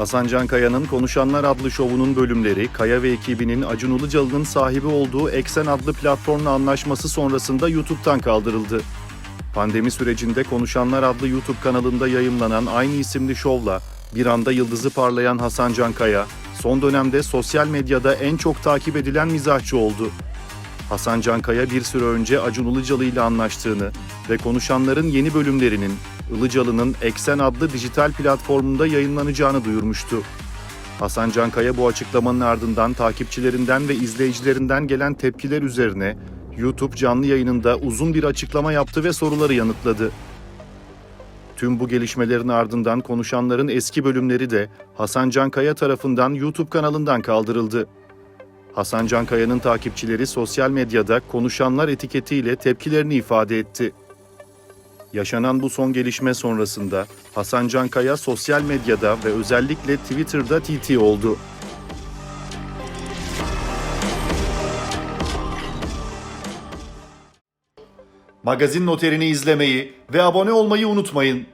Hasan Can Kaya'nın Konuşanlar adlı şovunun bölümleri Kaya ve ekibinin Acun Ilıcalı'nın sahibi olduğu Eksen adlı platformla anlaşması sonrasında YouTube'dan kaldırıldı. Pandemi sürecinde Konuşanlar adlı YouTube kanalında yayımlanan aynı isimli şovla bir anda yıldızı parlayan Hasan Can Kaya, son dönemde sosyal medyada en çok takip edilen mizahçı oldu. Hasan Can Kaya bir süre önce Acun Ilıcalı ile anlaştığını ve konuşanların yeni bölümlerinin Ilıcalı'nın Eksen adlı dijital platformunda yayınlanacağını duyurmuştu. Hasan Can Kaya bu açıklamanın ardından takipçilerinden ve izleyicilerinden gelen tepkiler üzerine YouTube canlı yayınında uzun bir açıklama yaptı ve soruları yanıtladı. Tüm bu gelişmelerin ardından konuşanların eski bölümleri de Hasan Can Kaya tarafından YouTube kanalından kaldırıldı. Hasan Can Kaya'nın takipçileri sosyal medyada konuşanlar etiketiyle tepkilerini ifade etti. Yaşanan bu son gelişme sonrasında Hasan Can Kaya sosyal medyada ve özellikle Twitter'da TT oldu. Magazin noterini izlemeyi ve abone olmayı unutmayın.